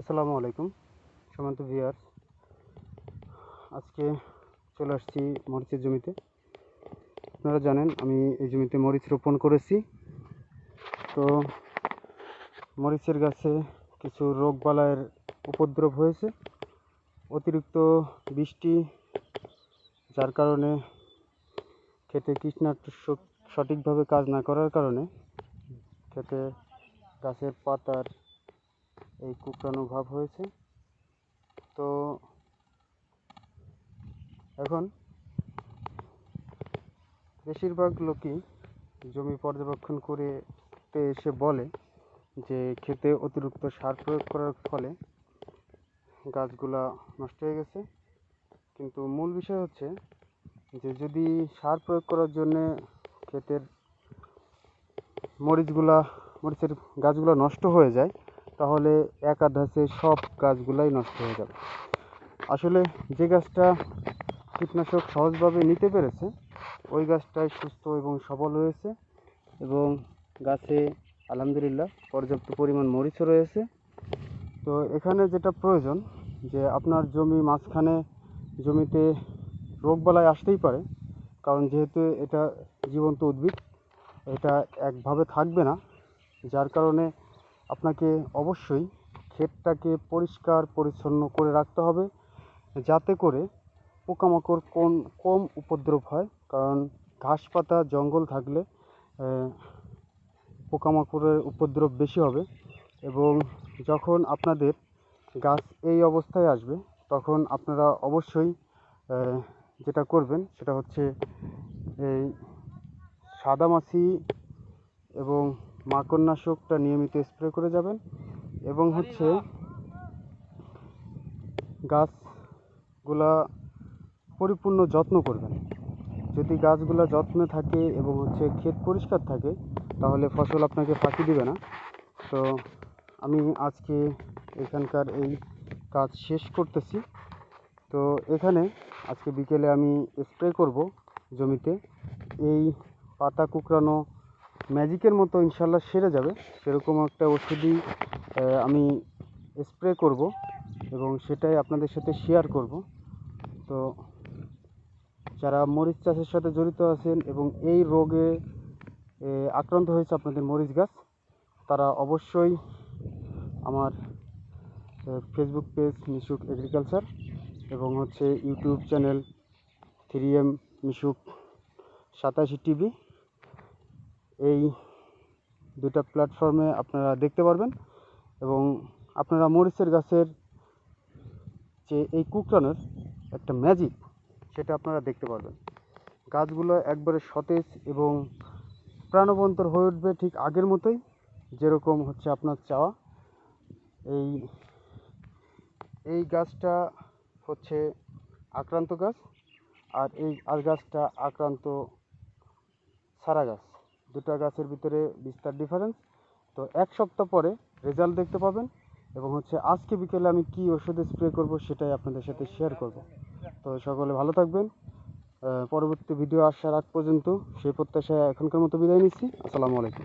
আসসালামু আলাইকুম সীমান্ত ভিয়ার আজকে চলে আসছি মরিচের জমিতে। আপনারা জানেন, আমি এই জমিতে মরিচ রোপণ করেছি। তো মরিচের গাছে কিছু রোগবালাইয়ের উপদ্রব হয়েছে। অতিরিক্ত বৃষ্টি, যার কারণে ক্ষেতে কীটনাশক সঠিকভাবে কাজ না করার কারণে ক্ষেতে গাছের পাতার এই কুকড়ানো ভাব হয়েছে। তো এখন বেশিরভাগ লোকই জমি পর্যবেক্ষণ করে এসে বলে যে ক্ষেতে অতিরিক্ত সার প্রয়োগ করার ফলে গাছগুলা নষ্ট হয়ে গেছে। কিন্তু মূল বিষয় হচ্ছে যে যদি সার প্রয়োগ করার জন্যে ক্ষেতের মরিচগুলা, মরিচের গাছগুলো নষ্ট হয়ে যায় তাহলে একাধাসে সব গাছগুলাই নষ্ট হয়ে যাবে। আসলে যে গাছটা কীটনাশক সহজভাবে নিতে পেরেছে, ওই গাছটাই সুস্থ এবং সবল হয়েছে এবং গাছে আলহামদুলিল্লাহ পর্যাপ্ত পরিমাণ মরিচও রয়েছে। তো এখানে যেটা প্রয়োজন, যে আপনার জমি মাঝখানে জমিতে রোগবালাই আসতেই পারে, কারণ যেহেতু এটা জীবন্ত উদ্ভিদ, এটা একভাবে থাকবে না, যার কারণে আপনাকে অবশ্যই ক্ষেতটাকে পরিষ্কার, পরিচ্ছন্ন করে রাখতে হবে, যাতে করে পোকামাকড় কোন কম উপদ্রব হয়। কারণ ঘাস পাতা, জঙ্গল থাকলে পোকামাকড়ের উপদ্রব বেশি হবে এবং যখন আপনাদের গাছ এই অবস্থায় আসবে, তখন আপনারা অবশ্যই যেটা করবেন সেটা হচ্ছে এই সাদামাছি এবং মাকড়নাশকটা নিয়মিত স্প্রে করে যাবেন এবং হচ্ছে গাছগুলা পরিপূর্ণ যত্ন করবেন। যদি গাছগুলা যত্নে থাকে এবং হচ্ছে ক্ষেত পরিষ্কার থাকে, তাহলে ফসল আপনাকে ফাঁকি দিবে না। তো আমি আজকে এখানকার এই কাজ শেষ করতেছি। তো এখানে আজকে বিকেলে আমি স্প্রে করব জমিতে। এই পাতা কুকড়ানো ম্যাজিকের মতো ইনশাল্লাহ সেরে যাবে। সেরকম একটা ওষুধই আমি স্প্রে করব এবং সেটাই আপনাদের সাথে শেয়ার করব। তো যারা মরিচ চাষের সাথে জড়িত আছেন এবং এই রোগে আক্রান্ত হয়েছে আপনাদের মরিচ গাছ, তারা অবশ্যই আমার ফেসবুক পেজ মিশুক এগ্রিকালচার এবং হচ্ছে YouTube channel three M Mishuk সাতাশি টিভি এই দুটা প্ল্যাটফর্মে আপনারা দেখতে পারবেন এবং আপনারা মরিচের গাছের যে এই কুকরানোর একটা ম্যাজিক সেটা আপনারা দেখতে পারবেন। গাছগুলো একবারে সতেজ এবং প্রাণবন্তর হয়ে উঠবে ঠিক আগের মতোই, যেরকম হচ্ছে আপনার চাওয়া। এই এই গাছটা হচ্ছে আক্রান্ত গাছ, আর এই, আর গাছটা আক্রান্ত সারা গাছ। দুটা গাছের ভিতরে বিস্তার ডিফারেন্স তো এক সপ্তাহ পরে রেজাল্ট দেখতে পাবেন এবং হচ্ছে আজকে বিকেলে আমি কি ওষুধে স্প্রে করব সেটাই আপনাদের সাথে শেয়ার করব। তো সকলে ভালো থাকবেন। পরবর্তী ভিডিও আসার আগ পর্যন্ত সেই প্রত্যাশায় এখনকার মতো বিদায় নিচ্ছি। আসসালামু আলাইকুম।